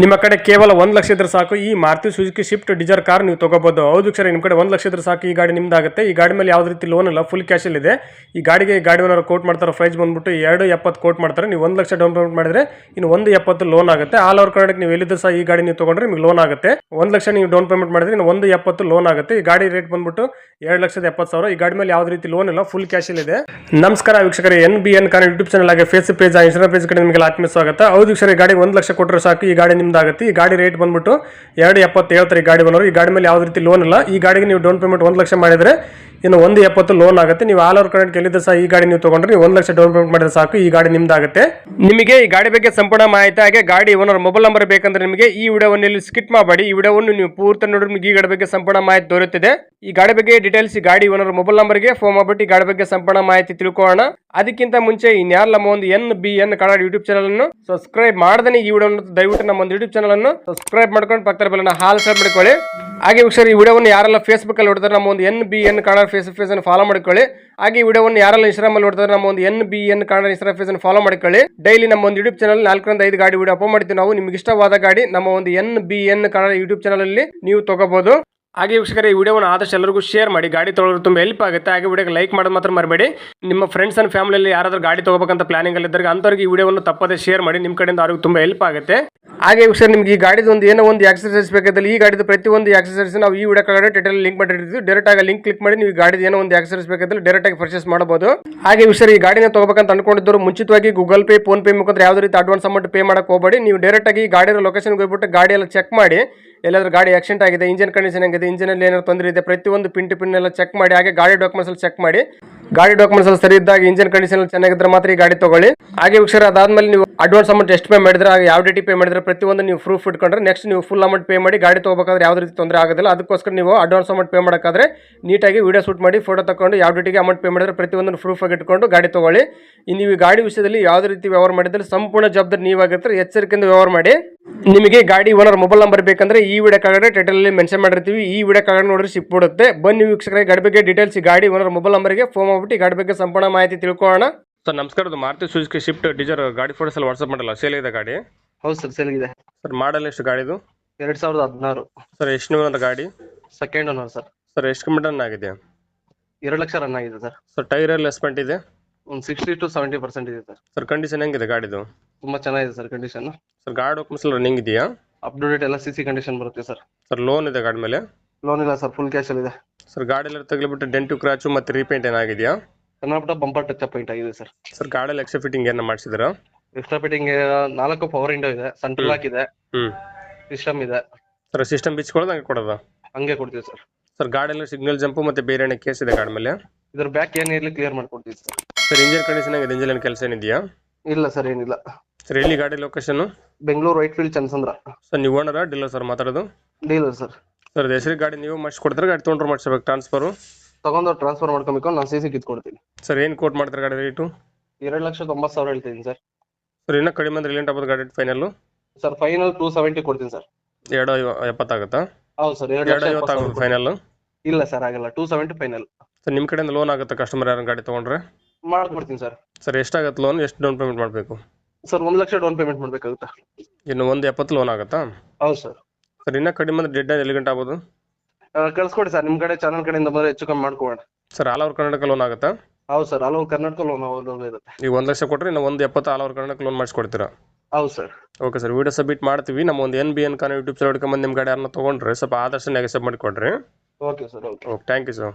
ನಿಮ್ಮ ಕಡೆ ಕೇವಲ ಒಂದು ಲಕ್ಷ ಇದ್ರೆ ಸಾಕು. ಈ Maruti Suzuki Swift Dzire car ನೀವು ತಗೋಬಹುದು ಹೌದು ಸರ್ ನಿಮ್ಮ ಕಡೆ ಒಂದು ಲಕ್ಷ ಇದ್ರೆ ಸಾಕು. ಈ ಗಾಡಿ ನಿಮ್ದಾಗುತ್ತೆ. ಈ ಗಾಡಿ ಮೇಲೆ ಯಾವುದೇ ರೀತಿ ಲೋನ್ ಇಲ್ಲ. ಫುಲ್ ಕ್ಯಾಶಲ್ಲಿ ಇದೆ. ಈ ಗಾಡಿಗೆ ಗಾಡಿ ಓನರ್ ಕೋಟ್ ಮಾಡ್ತಾರೆ ಪ್ರೈಸ್ ಬಂದ್ಬಿಟ್ಟು ಎರಡು ಎಪ್ಪತ್ತು ಕೋಟ್ ಮಾಡ್ತಾರೆ. ನೀವು ಒಂದು ಲಕ್ಷ ಡೌನ್ ಪೇಮೆಂಟ್ ಮಾಡಿದ್ರೆ ಇನ್ನು ಒಂದು ಎಪ್ಪತ್ತು ಲೋನ್ ಆಗುತ್ತೆ. ಆಲ್ ಓವರ್ ಕರ್ನಾಟಕ ನೀವು ಎಲ್ಲಿದ್ದು ಸಹ ಈ ಗಾಡಿ ನೀವು ತಗೊಂಡ್ರೆ ನಿಮಗೆ ಲೋನ್ ಆಗುತ್ತೆ. ಒಂದು ಲಕ್ಷ ನೀವು ಡೌನ್ ಪೇಮೆಂಟ್ ಮಾಡಿದ್ರೆ ಇನ್ನು ಒಂದು ಎಪ್ಪತ್ತು ಲೋನ್ ಆಗುತ್ತೆ. ಈ ಗಾಡಿ ರೇಟ್ ಬಂದ್ಬಿಟ್ಟು ಎರಡು ಲಕ್ಷದ ಎಪ್ಪತ್ತು ಸಾವಿರ. ಈ ಗಾಡಿ ಮೇಲೆ ಯಾವುದೇ ರೀತಿ ಲೋನ್ ಇಲ್ಲ. ಫುಲ್ ಕ್ಯಾಶಲ್ಲಿ ಇದೆ. ನಮಸ್ಕಾರ ವೀಕ್ಷಕರೇ. N B N car YouTube channel ಆಗಿ ಫೇಸ್ ಪೇಜ್ ಇನ್ಸ್ಟಾ ಪೇಜ್ ಕಡೆ ನಿಮಗೆ ಆತ್ಮೀಯ ಸ್ವಾಗತ. ಹೌದು ಸರ್ ಈ ಗಾಡಿ ಒಂದು ಲಕ್ಷ ಕೊಟ್ಟರೆ ಸಾಕು. ಈ ಗಾಡಿ ನಿಮ್ದಾಗುತ್ತೆ. ಈ ಗಾಡಿ ರೇಟ್ ಬಂದ್ಬಿಟ್ಟು ಎರಡು ಎಪ್ಪತ್ತೇಳ್ತಾರೆ ಈ ಗಾಡಿ ಬಂದವರು. ಈ ಗಾಡಿ ಮೇಲೆ ಯಾವುದೇ ರೀತಿ ಲೋನ್ ಇಲ್ಲ. ಈ ಗಾಡಿಗೆ ನೀವು ಡೌನ್ ಪೇಮೆಂಟ್ ಒಂದು ಲಕ್ಷ ಮಾಡಿದ್ರೆ ಇನ್ನು ಒಂದು ಎಪ್ಪತ್ತು ಲೋನ್ ಆಗುತ್ತೆ. ನೀವು ಆಲ್ ಓವರ್ ಕರ್ನಾಟಕ ಎಲ್ಲಿದ್ದ ಸಹ ಈ ಗಾಡಿ ನೀವು ತಗೊಂಡ್ರೆ ಒಂದು ಲಕ್ಷ ಡೌನ್ ಪೇಮೆಂಟ್ ಮಾಡಿದ್ರೆ ಸಾಕು, ಈ ಗಾಡಿ ನಿಮ್ದಾಗುತ್ತೆ. ನಿಮಗೆ ಈ ಗಾಡಿ ಬಗ್ಗೆ ಸಂಪೂರ್ಣ ಮಾಹಿತಿ, ಹಾಗೆ ಗಾಡಿ ಓನರ್ ಮೊಬೈಲ್ ನಂಬರ್ ಬೇಕಂದ್ರೆ ನಿಮಗೆ ಈ ವಿಡಿಯೋವನ್ನು ಸ್ಕಿಪ್ ಮಾಡಬೇಡಿ. ಈ ವಿಡಿಯೋವನ್ನು ನೀವು ಪೂರ್ತಿ ನೋಡಿದ್ರೆ ನಿಮಗೆ ಈ ಗಾಡಿ ಬಗ್ಗೆ ಸಂಪೂರ್ಣ ಮಾಹಿತಿ ದೊರೆಯುತ್ತಿದೆ. ಈ ಗಾಡಿ ಬಗ್ಗೆ ಡೀಟೇಲ್ಸ್ ಈ ಗಾಡಿ ಓನರ್ ಮೊಬೈಲ್ ನಂಬರ್ಗೆ ಫೋನ್ ಮಾಡ್ಬಿಟ್ಟು ಈ ಗಾಡಿ ಬಗ್ಗೆ ಸಂಪೂರ್ಣ ಮಾಹಿತಿ ತಿಳ್ಕೊಳ್ಳೋಣ. ಅದಕ್ಕಿಂತ ಮುಂಚೆ ಇನ್ಯಾರ ನಮ್ಮ ಒಂದು N B N Kannada YouTube channel ಅನ್ನು ಸಬ್ಸ್ಕ್ರೈಬ್ ಮಾಡದೇ ಈ ವಿಡಿಯೋ ದಯವಿಟ್ಟು ನಮ್ಮ ಒಂದು ಯೂಟ್ಯೂಬ್ ಚಾನಲ್ ಅನ್ನು ಸಬ್ಸ್ಕ್ರೈಬ್ ಮಾಡ್ಕೊಂಡು ಪಕ್ಕದ ಬೆಲ್ಲ ಹಾಲ್ ಸಬ್ ಮಾಡ್ಕೊಳ್ಳಿ. ಹಾಗೆ ಈ ವಿಡಿಯೋವನ್ನು ಯಾರೆಲ್ಲ ಫೇಸ್ಬುಕ್ ಅಲ್ಲಿ ಹೊಡೆದ್ರೆ ನಮ್ಮ ಒಂದು N B N Kannada face ಅನ್ನು ಫಾಲೋ ಮಾಡ್ಕೊಳ್ಳಿ. ಹಾಗೆ ವಿಡಿಯೋವನ್ನು ಯಾರೆಲ್ಲ ಇನ್ಸ್ಟಾಗ್ರಾಮ್ ಅಲ್ಲಿ ನೋಡ್ತಾರೆ ನಮ್ಮ ಒಂದು N B N Kannada insta page ಅನ್ನು ಫಾಲೋ ಮಾಡ್ಕೊಳ್ಳಿ. ಡೈಲಿ ನಮ್ಮ ಒಂದು ಯೂಟ್ಯೂಬ್ ಚಾನಲ್ ನಾಲ್ಕರಿಂದ ಐದು ಗಾಡಿ ವಿಡಿಯೋ ಅಪ್ಲೋಡ್ ಮಾಡ್ತೀವಿ. ನಾವು ನಿಮ್ಗೆ ಇಷ್ಟವಾದ ಗಾಡಿ ನಮ್ಮ ಒಂದು N B N Kannada YouTube channel ಅಲ್ಲಿ ನೀವು ತಗೋಬಹುದು ಹಾಗೆ ವೀಕ್ಷಕರೇ, ಈ ವಿಡಿಯೋವನ್ನು ಆದಷ್ಟು ಎಲ್ಲರಿಗೂ ಶೇರ್ ಮಾಡಿ, ಗಾಡಿ ತೊಗೊಳ್ಳೋದು ತುಂಬ ಹೆಲ್ಪ್ ಆಗುತ್ತೆ. ಹಾಗೆ ವಿಡಿಯೋಗೆ ಲೈಕ್ ಮಾಡೋದು ಮಾತ್ರ ಮರಬೇಡಿ. ನಿಮ್ಮ ಫ್ರೆಂಡ್ಸ್ ಅಂಡ್ ಫ್ಯಾಮಿಲಿಯಲ್ಲಿ ಯಾರಾದರೂ ಗಾಡಿ ತಗೋಬೇಕಂತ ಪ್ಲಾನಿಂಗ್ ಅಲ್ಲಿ ಇದ್ದರೆ ಅಂಥವ್ರಿಗೆ ಈ ವಿಡಿಯೋವನ್ನು ತಪ್ಪದೇ ಶೇರ್ ಮಾಡಿ, ನಿಮ್ಮ ಕಡೆಯಿಂದ ಅವ್ರಿಗೆ ತುಂಬ ಹೆಲ್ಪ್ ಆಗುತ್ತೆ. ಹಾಗೆ ವೀಕ್ಷಕರು, ನಿಮ್ಗೆ ಈ ಗಾಡಿದು ಒಂದು ಏನೋ ಒಂದು ಎಕ್ಸಸೈಸ್ ಬೇಕಾದಲ್ಲಿ ಈ ಗಾಡಿದು ಪ್ರತಿಯೊಂದು ಎಕ್ಸಸೈಸ್ ನಾವು ಈ ವಿಡಿಯೋ ಕಡೆ ಟೈಟಲ್ ಲಿಂಕ್ ಮಾಡಿರ್ತೀವಿ ಡೈರೆಕ್ಟ್ ಆಗಿ ಲಿಂಕ್ ಕ್ಲಿಕ್ ಮಾಡಿ ನೀವು ಗಾಡಿದು ಏನೋ ಒಂದು ಎಕ್ಸಸೈಸ್ ಬೇಕಾದಲ್ಲಿ ಡೈರೆಕ್ಟ್ ಆಗಿ ಪರ್ಚೇಸ್ ಮಾಡಬಹುದು. ಹಾಗೆ ವಿಷಯ ಈ ಗಾಡಿನ ತಗೋಬೇಕಂತ ಅನ್ಕೊಂಡಿದ್ದರು ಮುಂಚಿತವಾಗಿ ಗೂಗಲ್ ಪೇ ಫೋನ್ ಪೇ ಮುಖಾಂತರ ಯಾವುದೇ ರೀತಿ ಅಡ್ವಾನ್ಸ್ ಅಮೌಂಟ್ ಪೇ ಮಾಡಕ್ಕೆ ಹೋಗಬೇಡಿ. ನೀವು ಡೈರೆಕ್ಟ್ ಆಗಿ ಗಾಡಿಯ ಲೊಕೇಶನ್ಗೆ ಹೋಗ್ಬಿಟ್ಟು ಗಾಡಿ ಎಲ್ಲ ಚೆಕ್ ಮಾಡಿ ಎಲ್ಲಾದ್ರೂ ಗಾಡಿ ಆಕ್ಸಿಡೆಂಟ್ ಆಗಿದೆ ಇಂಜಿನ್ ಕಂಡೀಷನ್ ಆಗಿದೆ ಇಂಜಿನಲ್ಲಿ ಏನಾದ್ರು ತೊಂದರೆ ಇದೆ, ಪ್ರತಿಯೊಂದು ಪಿನ್ ಟು ಪಿನ್ ಎಲ್ಲ ಚೆಕ್ ಮಾಡಿ, ಹಾಗೆ ಗಾಡಿ ಡಾಕ್ಯುಮೆಂಟ್ಸ್ ಚೆಕ್ ಮಾಡಿ. ಗಾಡಿ ಡಾಕ್ಯುಮೆಂಟ್ಸ್ ಎಲ್ಲ ಸರಿ ಇದ್ದಾಗ ಇಂಜಿನ್ ಕಂಡೀಷನ್ ಚೆನ್ನಾಗಿದ್ರೆ ಮಾತ್ರ ಈ ಗಾಡಿ ತಗೊಳ್ಳಿ. ಹಾಗೆ ವೀಕ್ಷರ ಅದಾದ್ಮೇಲೆ ನೀವು ಅಡ್ವಾನ್ಸ್ ಅಮೌಂಟ್ ಎಷ್ಟು ಪೇ ಮಾಡಿದ್ರೆ, ಹಾಗೆ ಯಾವ ಡೇಟಿ ಪೇ ಮಾಡಿದ್ರೆ ಪ್ರತಿಯೊಂದು ನೀವು ಪ್ರೂಫ್ ಇಟ್ಕೊಂಡ್ರೆ ನೆಕ್ಸ್ಟ್ ನೀವು ಫುಲ್ ಅಮೌಂಟ್ ಪೇ ಮಾಡಿ ಗಾಡಿ ತಗೋಬೇಕಾದ್ರೆ ಯಾವುದೇ ರೀತಿ ತೊಂದರೆ ಆಗೋದಿಲ್ಲ. ಅದಕ್ಕೋಸ್ಕರ ನೀವು ಅಡ್ವಾನ್ಸ್ ಅಮೌಂಟ್ ಪೇ ಮಾಡೋಕ್ಕಾದ್ರೆ ನೀಟಾಗಿ ವಿಡಿಯೋ ಶೂಟ್ ಮಾಡಿ ಫೋಟೋ ತಗೊಂಡು ಯಾವ ಡೇಟಿಗೆ ಅಮೌಂಟ್ ಪೇ ಮಾಡಿದ್ರೆ ಪ್ರತಿಯೊಂದನ್ನು ಪ್ರೂಫ್ ಆಗಿ ಇಟ್ಕೊಂಡು ಗಾಡಿ ತಗೊಳ್ಳಿ. ನೀವು ಈ ಗಾಡಿ ವಿಷಯದಲ್ಲಿ ಯಾವುದೇ ರೀತಿ ವ್ಯವಹಾರ ಮಾಡಿದ್ರೆ ಸಂಪೂರ್ಣ ಜವಾಬ್ದಾರಿ ನೀವಾಗಿರ್ತಾರೆ. ಎಚ್ಚರಿಕೆಯಿಂದ ವ್ಯವಹಾರ ಮಾಡಿ. ನಿಮಗೆ ಗಾಡಿ ಓನರ್ ಮೊಬೈಲ್ ನಂಬರ್ ಬೇಕಂದ್ರೆ ಈ ವಿಡಿಯೋ ಕೆಳಗಡೆ ಟೈಟಲಲ್ಲಿ ಮೆನ್ಷನ್ ಮಾಡಿರ್ತೀವಿ. ಈ ವಿಡಿಯೋ ಕಾಗಡೆ ನೋಡಿದ್ರೆ ಸಿಪ್ ಸಿಕ್ಬಿಡುತ್ತೆ. ಬನ್ನಿ ವೀಕ್ಷಕರೇ ಗಾಡಿ ಬಗ್ಗೆ ಡೀಟೇಲ್ಸ್ ಗಾಡಿ ಓನರ್ ಮೊಬೈಲ್ ನಂಬರ್ಗೆ ಫೋನ್ ಮಾಡ್ಬಿಟ್ಟು ಗಾಡಿ ಬಗ್ಗೆ ಸಂಪೂರ್ಣ ಮಾಹಿತಿ ತಿಳ್ಕೊಳ್ಳೋಣ. ಸರ್ ನಮಸ್ಕಾರ ಮಾರುತಿ ಸುಜುಕಿ ಶಿಫ್ಟ್ ಡಿಜರ್ ಗಾಡಿ ಫೋಟೋಸ್ ಅಲ್ಲಿ ವಾಟ್ಸಪ್ ಮಾಡಲ್ಲ ಸೇಲ್ ಇದೆ ಗಾಡಿ? ಹೌದು ಸರ್ ಇದೆ. ಸರ್ ಮಾಡಲ್ ಎಷ್ಟು ಗಾಡಿದು ಎರಡ್ ಸಾವಿರದ ಹದಿನಾರು. ಸರ್ ಎಷ್ಟು ಗಾಡಿ? Second owner sir. ಸರ್ ಎಷ್ಟು ಕಿಲೋಮೀಟರ್ ಆಗಿದೆ? ಎರಡು ಲಕ್ಷ ರನ್ ಆಗಿದೆ ಸರ್. ಸರ್ ಟೈರ್ ಎಲ್ಲ ಎಸ್ಪೆಂಟ್ ಇದೆ? ಒಂದು ಸಿಕ್ಸ್ಟಿ ಟು ಸೆವೆಂಟಿ ಪರ್ಸೆಂಟ್ ಇದೆ ಸರ್. ಸರ್ ಕಂಡೀಷನ್ ಹೆಂಗಿದೆ ಗಾಡಿದು? ತುಂಬಾ ಚೆನ್ನಾಗಿದೆ ಸರ್ ಕಂಡೀಷನ್ ಸರ್ ಗಾಡಿ ಡಾಕ್ಯುಮೆಂಟ್ಸ್ ಎಲ್ಲ ರನ್ನಿಂಗ್ ಇದೆಯಾ? ಅಪ್ ಟು ಡೇಟ್ ಎಲ್ಲ ಸಿ ಸಿ ಕಂಡೀಷನ್ ಬರುತ್ತೆ ಸರ್ ಸರ್ ಲೋನ್ ಇದೆ ಗಾಡಿ ಮೇಲೆ? ಲೋನ್ ಇಲ್ಲ ಸರ್ ಫುಲ್ ಕ್ಯಾಶ್ ಅಲ್ಲಿ ಇದೆ ಸರ್ ಗಾಡಿ ಎಲ್ಲ ತಗಲಿಬಿಟ್ಟು ಡೆಂಟು ಕ್ರಾಚು ಮತ್ತೆ ರೀಪೇಂಟ್ ಏನಾಗಿದೆಯಾ? ಪುಟ್ಟ ಬಂಪರ್ ಟಚ್ ಅಪ್ ಪೇಂಟ್ ಆಗಿದೆ ಸರ್ ಸರ್ ಗಾಡಿಯಲ್ಲಿ ಎಕ್ಸ್ಟ್ರಾ ಫಿಟ್ಟಿಂಗ್ ಏನು ಮಾಡಿಸಿದ್ರಾ? ಎಕ್ಸ್ಟ್ರಾ ಫಿಟ್ಟಿಂಗ್ ನಾಲ್ಕು ಪವರ್ ವಿಂಡೋ ಇದೆ. ಸೆಂಟ್ರಲ್ ಲಾಕ್ ಇದೆ. ಹ್ಞೂ ಸಿಸ್ಟಮ್ ಇದೆ. ಸರ್ ಸಿಸ್ಟಮ್ ಬಿಚ್ಕೊಳ್ಳೋದು ಹಂಗೆ ಕೊಡೋದ? ಹಂಗೆ ಕೊಡ್ತೀವಿ ಸರ್ ಸರ್ ಗಾಡಿಯಲ್ಲಿ ಸಿಗ್ನಲ್ ಜಂಪು ಮತ್ತೆ ಬೇರೆ ಏನೇ ಕೇಸ್ ಇದೆ ಗಾಡಿ ಮೇಲೆ? ಇದ್ರ ಬ್ಯಾಕ್ ಏನಿರಲಿ ಇರ್ಲಿ ಕ್ಲಿಯರ್ ಮಾಡ್ಕೊಡ್ತೀವಿ ಸರ್ ಸರ್ ಇಂಜಿನ್ ಕಂಡೀಷನ್ ಆಗಿದೆ ಇಂಜಿನ್ ಏನು ಕೆಲಸ ಏನಿದೆಯಾ? ಇಲ್ಲ ಸರ್ ಏನಿಲ್ಲ. ಸರ್ ಎಲ್ಲಿ ಗಾಡಿ location Bengaluru Whitefield Chandsandra sir ನೀವು ಓನರ ಡೀಲರ್ ಸರ್ ಮಾತಾಡೋದು? Dealer sir. ಸರ್ ಹೆಸರಿಗೆ ಗಾಡಿ ನೀವು ಮಾಡಿಸ್ಕೊಡ್ತಾರೆ ಗಾಡಿ ತೊಗೊಂಡ್ರೆ ಮಾಡಿಸ್ಬೇಕು ಟ್ರಾನ್ಸ್ಫರ್ ತಗೊಂಡು ಟ್ರಾನ್ಸ್ಫರ್ ಮಾಡ್ಕೊಬೇಕು ನಾನು ಸಿ ಸಿ ಕಿತ್ಕೊಡ್ತೀನಿ. ಸರ್ ಏನು ಕೋಟ್ ಮಾಡ್ತಾರೆ ಗಾಡಿ ರೇಟು ಎರಡು ಲಕ್ಷ ತೊಂಬತ್ತು ಸಾವಿರ ಹೇಳ್ತೀನಿ ಸರ್. ಸರ್ ಇನ್ನೂ ಕಡಿಮೆ ಅಂದ್ರೆ ಆಗ್ಬೋದು ಗಾಡಿ final sir final two seventy ಕೊಡ್ತೀನಿ ಸರ್. ಎರಡು ಎಪ್ಪತ್ತಾಗುತ್ತಾ ಹೌದು ಸರ್ ಎರಡು ಎರಡು ಲಕ್ಷ ಐವತ್ತು ಎಪ್ಪತ್ತು ಸಾವಿರ. ಫೈನಲ್ ಇಲ್ಲ ಸರ್ ಆಗಲ್ಲ ಟೂ ಸೆವೆಂಟಿ ಫೈನಲ್ ಸರ್ ನಿಮ್ಮ ಕಡೆಯಿಂದ ಲೋನ್ ಆಗುತ್ತೆ ಕಸ್ಟಮರ್ ಯಾರು ಗಾಡಿ ತೊಗೊಂಡ್ರೆ? ಮಾಡ್ಕೊಡ್ತೀನಿ ಸರ್. ಸರ್ ಎಷ್ಟಾಗುತ್ತೆ ಲೋನ್ ಎಷ್ಟು ಡೌನ್ ಪೇಮೆಂಟ್ ಮಾಡಬೇಕು? ಸರ್ ಒಂದು ಲಕ್ಷ ಡೌನ್ ಪೇಮೆಂಟ್ ಮಾಡಬೇಕಾಗುತ್ತೆ? ಇನ್ನು ಒಂದು ಎಪ್ಪತ್ತು ಲೋನ್ ಆಗುತ್ತಾ? ಹೌದು ಸರ್. ಸರ್ ಇನ್ನೂ ಕಡಿಮೆ ಅಂದ್ರೆ ಡೆಡ್ ಎಲ್ಲಿ ಗಂಟೆ ಆಗ್ಬೋದು? ಕಳ್ಸ್ಕೊಡಿ ಸರ್ ನಿಮ್ಮ ಕಡೆ ಚಾನಲ್ ಕಡೆಯಿಂದ ಬಂದ್ರೆ ಹೆಚ್ಚು ಕಮ್ಮಿ ಮಾಡ್ಕೊಬೋಣ sir all over Karnataka loan ಆಗುತ್ತಾ? ಹೌದು sir all over Karnataka loan available ಇರುತ್ತೆ. ಈಗ ಒಂದು ಲಕ್ಷ ಕೊಟ್ಟರೆ ಇನ್ನು ಒಂದು ಎಪ್ಪತ್ತು ಆಲ್ ಓವರ್ ಕರ್ನಾಟಕ ಲೋನ್ ಮಾಡಿಸ್ಕೊಡ್ತೀರಾ? ಹೌದು sir. Okay sir video submit ಮಾಡ್ತೀವಿ. ನಮ್ಮ ಒಂದು ಎನ್ ಬಿ ಎನ್ ಕಾನ್ ಯೂಟ್ಯೂಬ್ ಸೈಡ್ ಹಿಡ್ಕೊಂಬಂದು ನಿಮ್ಮ ಗಾಡಿ ಯಾರನ್ನ ತೊಗೊಂಡ್ರೆ ಸ್ವಲ್ಪ ಆದಷ್ಟು ನೆಗೆಸಬ್ ಮಾಡಿಕೊಡ್ರಿ. Okay sir okay. Okay thank you sir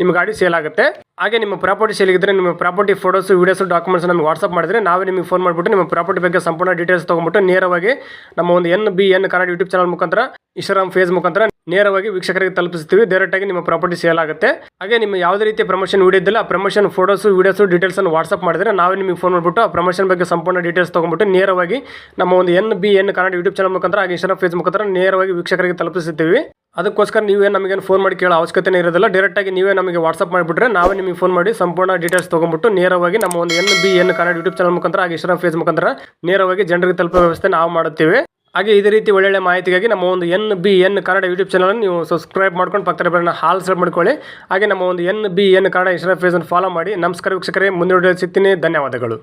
ನಿಮ್ಮ ಗಾಡಿ ಸೇಲ್ ಆಗುತ್ತೆ. ಹಾಗೆ ನಿಮ್ಮ ಪ್ರಾಪರ್ಟಿ ಸೇಲ್ ಇದ್ರೆ ನಿಮ್ಮ ಪ್ರಾಪರ್ಟಿ ಫೋಟೋಸ್ ವೀಡಿಯೋಸ್ ಡಾಕ್ಯುಮೆಂಟ್ಸ್ ನಮಗೆ ವಾಟ್ಸಪ್ ಮಾಡಿದ್ರೆ ನಾವೇ ನಿಮಗೆ ಫೋನ್ ಮಾಡಿಬಿಟ್ಟು ನಿಮ್ಮ ಪ್ರಾಪರ್ಟಿ ಬಗ್ಗೆ ಸಂಪೂರ್ಣ ಡೀಟೇಲ್ಸ್ ತೊಗೊಂಬಿಟ್ಟು ನೇರವಾಗಿ ನಮ್ಮ ಒಂದು N B N Kannada YouTube channel ಮುಖಾಂತರ ಇನ್ಸ್ಟಾಗ್ರಾಮ್ ಫೇಸ್ ಮುಖಾಂತರ ನೇರವಾಗಿ ವೀಕ್ಷಕರಿಗೆ ತಲುಪಿಸ್ತೀವಿ ಡೈರೆಕ್ಟ್ ಆಗಿ ನಿಮ್ಮ ಪ್ರಾಪರ್ಟಿ ಸೇಲ್ ಆಗುತ್ತೆ. ಹಾಗೆ ನಿಮ್ಮ ಯಾವುದೇ ರೀತಿಯ ಪ್ರಮೋಷನ್ ವೀಡಿಯೋದಿಲ್ಲ ಆ ಪ್ರಮೋಷನ್ ಫೋಟೋಸ್ ವೀಡಿಯೋಸ್ ಡೀಟೇಲ್ಸನ್ನು ಅನ್ನು ಮಾಡಿದರೆ ನಾವೇ ನಿಮಗೆ ಫೋನ್ ಮಾಡಿಬಿಟ್ಟು ಆ ಪ್ರಮೋಷನ್ ಬಗ್ಗೆ ಸಂಪೂರ್ಣ ಡೀಟೇಲ್ಸ್ ತೊಗೊಂಡ್ಬಿಟ್ಟು ನೇರವಾಗಿ ನಮ್ಮ ಒಂದು N B N Kannada YouTube channel ಮುಖಾಂತರ ಹಾಗೆ ಇನ್ಸ್ಟಾಗ್ರಾಮ್ ಫೇಸ್ ಮುಖಾಂತರ ನೇರವಾಗಿ ವೀಕ್ಷಕರಿಗೆ ತಲುಪಿಸ್ತೀವಿ ಅದಕ್ಕೋಸ್ಕರ ನೀವೇ ನಮಗೆ ಫೋನ್ ಮಾಡಿ ಕೇಳೋ ಅವಶ್ಯಕತೆ ಇರೋದಿಲ್ಲ. ಡೈರೆಕ್ಟ್ ಆಗಿ ನೀವೇ ನಮಗೆ ವಾಟ್ಸಪ್ ಮಾಡಿಬಿಟ್ರೆ ನಾವೇ ನಿಮಗೆ ಫೋನ್ ಮಾಡಿ ಸಂಪೂರ್ಣ ಡೀಟೇಲ್ಸ್ ತೊಗೊಂಡ್ಬಿಟ್ಟು ನೇರವಾಗಿ ನಮ್ಮ ಒಂದು N B N Kannada YouTube channel ಮುಖಾಂತರ ಹಾಗೆ ಇನ್ಸ್ಟಾಗ್ರಾಮ್ ಫೇಸ್ ಮುಖಾಂತರ ನೇರವಾಗಿ ಜನರಿಗೆ ತಲುಪುವ ವ್ಯವಸ್ಥೆ ನಾವು ಮಾಡುತ್ತೇವೆ. ಹಾಗೆ ಇದೇ ರೀತಿ ಒಳ್ಳೊಳ್ಳೆ ಮಾಹಿತಿಗಾಗಿ ನಮ್ಮ ಒಂದು N B N Kannada YouTube channel ನೀವು ಸಬ್ಸ್ಕ್ರೈಬ್ ಮಾಡ್ಕೊಂಡು ಪಕ್ಕದ ಬರನ್ನ ಹಾಲ್ ಸೆಲೆಕ್ಟ್ ಮಾಡ್ಕೊಳ್ಳಿ. ಹಾಗೆ ನಮ್ಮ ಒಂದು N B N Kannada Instagram ಫೇಸನ್ನು follow ಮಾಡಿ. ನಮಸ್ಕಾರ ವೀಕ್ಷಕರೇ, ಮುಂದಿನ ಸಿಗ್ತೀನಿ. ಧನ್ಯವಾದಗಳು.